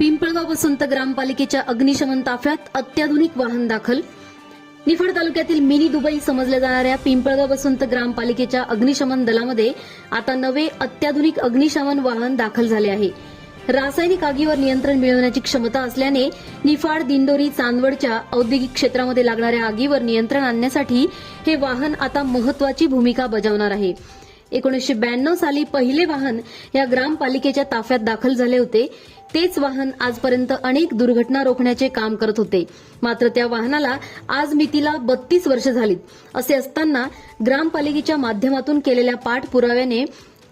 पिंपळगाव वसंत ग्रामपालिकेच्या अग्निशमन ताफ्यात अत्याधुनिक वाहन दाखल. निफाड तालुक्यातील मिनी दुबई समजल्या जाणाऱ्या पिंपळगाव वसंत ग्रामपालिकेच्या अग्निशमन दलामध्ये आता नवे अत्याधुनिक अग्निशमन वाहन दाखल झाले आहे. रासायनिक आगीवर नियंत्रण मिळवण्याची क्षमता असल्याने निफाड दिंडोरी चांदवडच्या औद्योगिक क्षेत्रामध्ये लागणाऱ्या आगीवर नियंत्रण आणण्यासाठी हे वाहन आता महत्वाची भूमिका बजावणार आहे. एकोणीसशे ब्याण्णव साली पहिले वाहन या ग्रामपालिकेच्या ताफ्यात दाखल झाले होते. तेच वाहन आजपर्यंत अनेक दुर्घटना रोखण्याचे काम करत होते. मात्र त्या वाहनाला आज मितीला बत्तीस वर्ष झालीत. असे असताना ग्रामपालिकेच्या माध्यमातून केलेल्या पाठपुराव्याने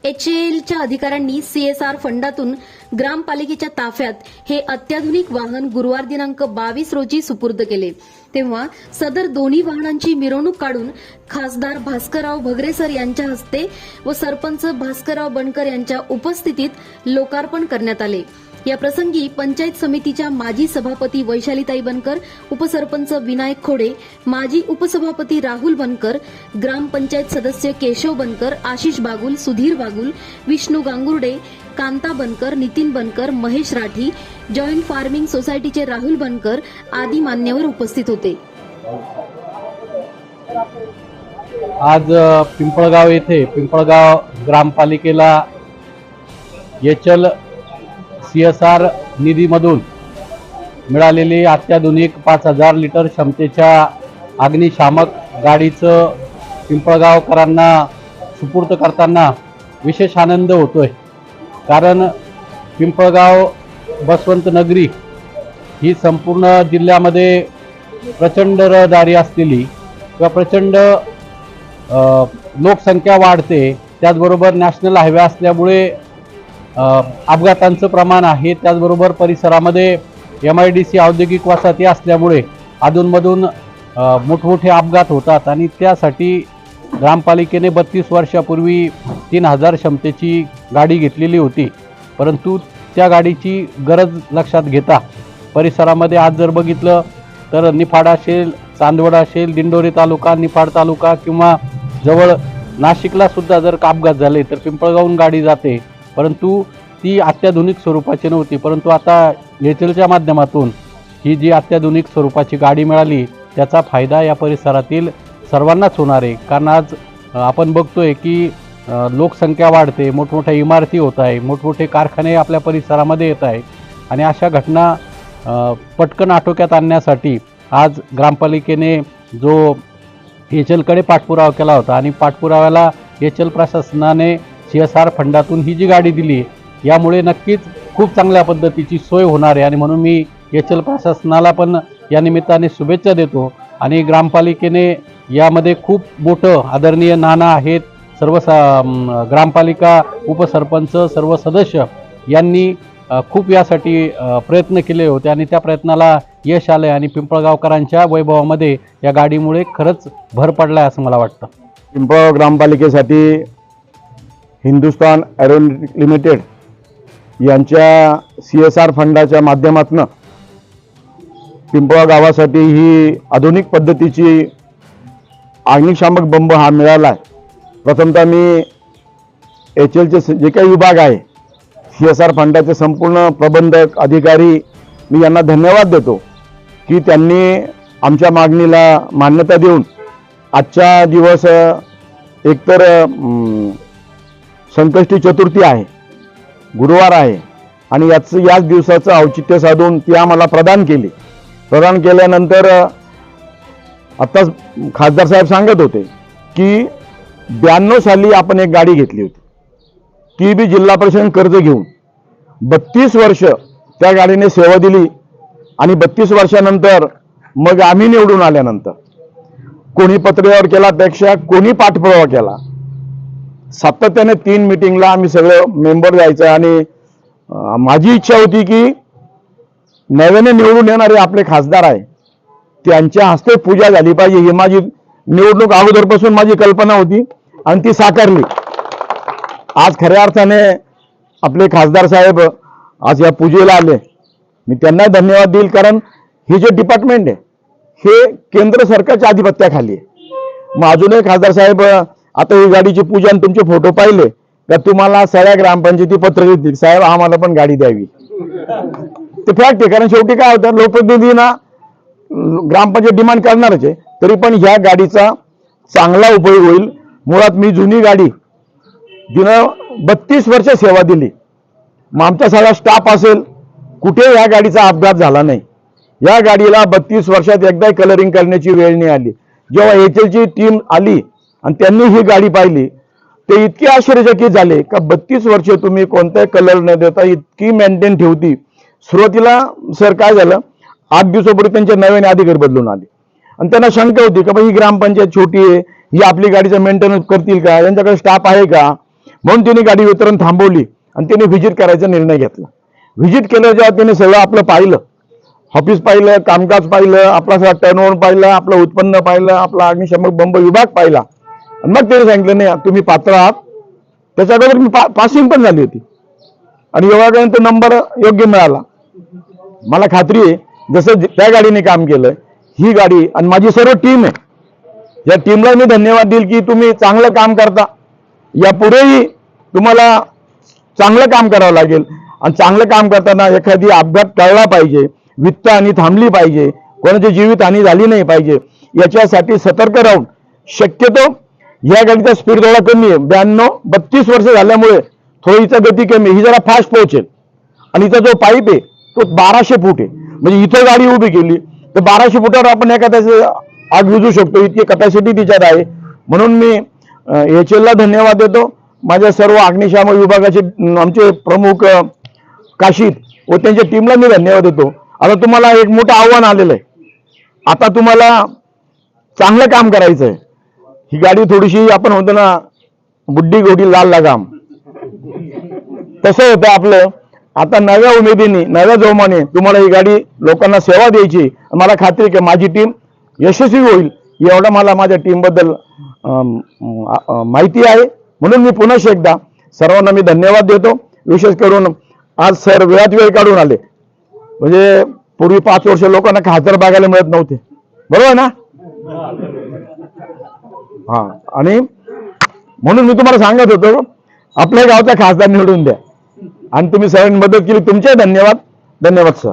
एचएलच्या अधिकाऱ्यांनी सीएसआर फंडातून ग्रामपालिकेच्या ताफ्यात हे अत्याधुनिक वाहन गुरुवार दिनांक बावीस रोजी सुपूर्द केले. तेव्हा सदर दोन्ही वाहनांची मिरवणूक काढून खासदार भास्करराव भगरेसर यांच्या हस्ते व सरपंच भास्करराव बनकर यांच्या उपस्थितीत लोकार्पण करण्यात आले. या प्रसंगी पंचायत समितीच्या माजी सभापती वैशालीताई बनकर उपसरपंच विनायक खोडे माजी उपसभापती राहुल बनकर ग्रामपंचायत सदस्य केशव बनकर आशिष बागुल सुधीर बागुल विष्णू गांगुर्डे कांता बनकर नितीन बनकर महेश राठी जॉईंट फार्मिंग सोसायटीचे राहुल बनकर आदी मान्यवर उपस्थित होते. आज पिंपळगाव येथे Pimpalgaon ग्रामपालिकेला H L C S R निधीमधून मिळालेली अत्याधुनिक पाच हजार लिटर क्षमतेच्या अग्निशामक गाडीचं पिंपळगावकरांना सुपूर्त करताना विशेष आनंद होतोय. कारण पिंपळगाव बसवंत नगरी ही संपूर्ण जिल्ह्यामध्ये प्रचंड रहदारी असलेली किंवा प्रचंड लोकसंख्या वाढते त्याचबरोबर नॅशनल हायवे असल्यामुळे अपघातांचं प्रमाण आहे. त्याचबरोबर परिसरामध्ये एम आय डी सी औद्योगिक वसाहती असल्यामुळे अधूनमधून मोठमोठे अपघात होतात आणि त्यासाठी ग्रामपालिकेने बत्तीस वर्षापूर्वी तीन हजार क्षमतेची गाडी घेतलेली होती. परंतु त्या गाडीची गरज लक्षात घेता परिसरामध्ये आज जर बघितलं तर निफाड असेल चांदवड असेल दिंडोरी तालुका निफाड तालुका किंवा जवळ नाशिकला सुद्धा जर का अपघात झाले तर पिंपळगावून गाडी जाते. परंतु ती अत्याधुनिक स्वरूपाची नव्हती. परंतु आता एचलच्या माध्यमातून ही जी अत्याधुनिक स्वरूपाची गाडी मिळाली त्याचा फायदा या परिसरातील सर्वांनाच होणार आहे. कारण आज आपण आपण बघतोय की लोकसंख्या वाढते मोठमोठ्या इमारती होत आहे मोठमोठे कारखाने आपल्या परिसरामध्ये येत आहे आणि अशा घटना पटकन आटोक्यात आणण्यासाठी आज ग्रामपालिकेने जो एचलकडे पाठपुरावा केला होता आणि पाठपुराव्याला एचल प्रशासनाने सी एस आर फंडातून ही जी गाडी दिली यामुळे नक्कीच खूप चांगल्या पद्धतीची सोय होणार आहे. आणि म्हणून मी एच एल प्रशासनाला पण या निमित्ताने शुभेच्छा देतो. आणि ग्रामपालिकेने यामध्ये खूप मोठं आदरणीय नाना आहेत सर्व सा ग्रामपालिका उपसरपंच सर्व सदस्य यांनी खूप यासाठी प्रयत्न केले होते. आणि त्या प्रयत्नाला यश आलं आणि पिंपळगावकरांच्या वैभवामध्ये या गाडीमुळे खरंच भर पडला आहे असं मला वाटतं. पिंपळगाव ग्रामपालिकेसाठी हिंदुस्तान ॲरोनॉटिक लिमिटेड यांच्या सी एस आर फंडाच्या माध्यमातून पिंपळा गावासाठी ही आधुनिक पद्धतीची अग्निशामक बंब हा मिळाला आहे प्रथमतः मी एच एलचे जे काही विभाग आहे सी एस आर फंडाचे संपूर्ण प्रबंधक अधिकारी मी यांना धन्यवाद देतो की त्यांनी आमच्या मागणीला मान्यता देऊन आजचा दिवस एकतर संकष्टी चतुर्थी आहे. गुरुवार आहे. आणि याच याच दिवसाचं औचित्य साधून ती आम्हाला प्रदान केली. प्रदान केल्यानंतर आत्ताच खासदार साहेब सांगत होते की ब्याण्णव साली आपण एक गाडी घेतली होती. ती बी जिल्हा परिषद कर्ज घेऊन. बत्तीस वर्ष त्या गाडीने सेवा दिली आणि बत्तीस वर्षानंतर मग आम्ही निवडून आल्यानंतर. कोणी पत्रव्यवहार केला पेक्षा कोणी पाठपुरावा केला. सातत्याने तीन मिटिंगला आम्ही सगळे मेंबर जायचं आणि माझी इच्छा होती की नव्याने निवडून येणारे आपले खासदार आहे त्यांच्या हस्ते पूजा झाली पाहिजे. ही माझी निवडणूक अगोदरपासून माझी कल्पना होती आणि ती साकारली. आज खऱ्या अर्थाने आपले खासदार साहेब आज या पूजेला आले. मी त्यांना धन्यवाद देईल कारण हे जे डिपार्टमेंट आहे हे केंद्र सरकारच्या आधिपत्याखाली आहे. मग अजूनही खासदार साहेब आता ही गाडीची पूजा आणि तुमचे फोटो पाहिले तर तुम्हाला सगळ्या ग्रामपंचायती पत्र देतील? साहेब आम्हाला पण गाडी द्यावी. ते फॅक्ट आहे कारण शेवटी काय होतं लोकप्रतिनिधी ना ग्रामपंचायत डिमांड करणारच आहे. तरी पण ह्या गाडीचा चांगला उपयोग होईल. मुळात मी जुनी गाडी तिनं बत्तीस वर्ष सेवा दिली. मग आमचा सगळा स्टाफ असेल कुठे या गाडीचा अपघात झाला नाही. या गाडीला बत्तीस वर्षात एकदा कलरिंग करण्याची वेळ नाही आली. जेव्हा एच ची टीम आली आणि त्यांनी ही गाडी पाहिली. ते इतके आश्चर्यचकित झाले का बत्तीस वर्षे तुम्ही कोणताही कलर न देता इतकी मेंटेन ठेवती. सुरुवातीला सर काय झालं? आठ दिवसापूर्वी त्यांचे नव्याने अधिकारी बदलून आले. आणि त्यांना शंका होती का ही ग्रामपंचायत छोटी आहे ही आपली गाडीचं मेंटेनन्स करतील का यांच्याकडे स्टाफ आहे का? म्हणून त्यांनी गाडी वितरण थांबवली आणि त्यांनी व्हिजिट करायचा निर्णय घेतला. व्हिजिट केल्याच्या जेव्हा त्यांनी सगळं आपलं पाहिलं ऑफिस पाहिलं कामकाज पाहिलं आपला सगळा टर्नओव्हर पाहिलं आपलं उत्पन्न पाहिलं आपला अग्निशमक बंब विभाग पाहिला आणि मग त्याने सांगितलं नाही तुम्ही पात्र आहात. त्याच्या अगोदर मी पासिंग पण झाली होती. आणि योगापर्यंत नंबर योग्य मिळाला. मला खात्री आहे जसं त्या गाडीने काम केलं ही गाडी आणि माझी सर्व टीम आहे. या टीमला मी धन्यवाद देईल की तुम्ही चांगलं काम करता. यापुढेही तुम्हाला चांगलं काम करावं लागेल. आणि चांगलं काम करताना एखादी अपघात टळला पाहिजे वित्त हानी थांबली पाहिजे कोणाची जीवित हानी झाली नाही पाहिजे याच्यासाठी सतर्क राहून शक्यतो या गाडीचा स्पीड थोडा कमी आहे. ब्याण्णव बत्तीस वर्ष झाल्यामुळे थोडी हिचा गती कमी ही जरा फास्ट पोहोचेल. आणि हिचा जो पाईप आहे तो बाराशे फूट आहे. म्हणजे इथं गाडी उभी केली तर बाराशे फुटावर आपण एखाद्याचं आग विजू शकतो. इतकी कपॅसिटी तिच्यात आहे. म्हणून मी एच एलला धन्यवाद देतो. माझ्या सर्व अग्निशामक विभागाचे आमचे प्रमुख अं, काशीद व त्यांच्या टीमला मी धन्यवाद देतो. आता तुम्हाला एक मोठं आव्हान आलेलं आहे. आता तुम्हाला चांगलं काम करायचं आहे ही गाडी थोडीशी आपण म्हणतो ना बुड्डी गोडी लाल लगाम. तसं होतं आपलं. आता नव्या उमेदीने नव्या जोमाने तुम्हाला ही गाडी लोकांना सेवा द्यायची. मला खात्री की माझी टीम यशस्वी होईल एवढा मला माझ्या टीमबद्दल माहिती आहे. म्हणून मी पुन्हा एकदा सर्वांना मी धन्यवाद देतो. विशेष करून आज सर वेळात वेळ काढून आले. म्हणजे पूर्वी पाच वर्ष लोकांना खासदार बघायला मिळत नव्हते. बरोबर ना? हा. आणि म्हणून मी तुम्हाला सांगत होतो आपल्या गावचा खासदार निवडून द्या. आणि तुम्ही सगळ्यांनी मदत केली. तुमचे धन्यवाद. धन्यवाद सर.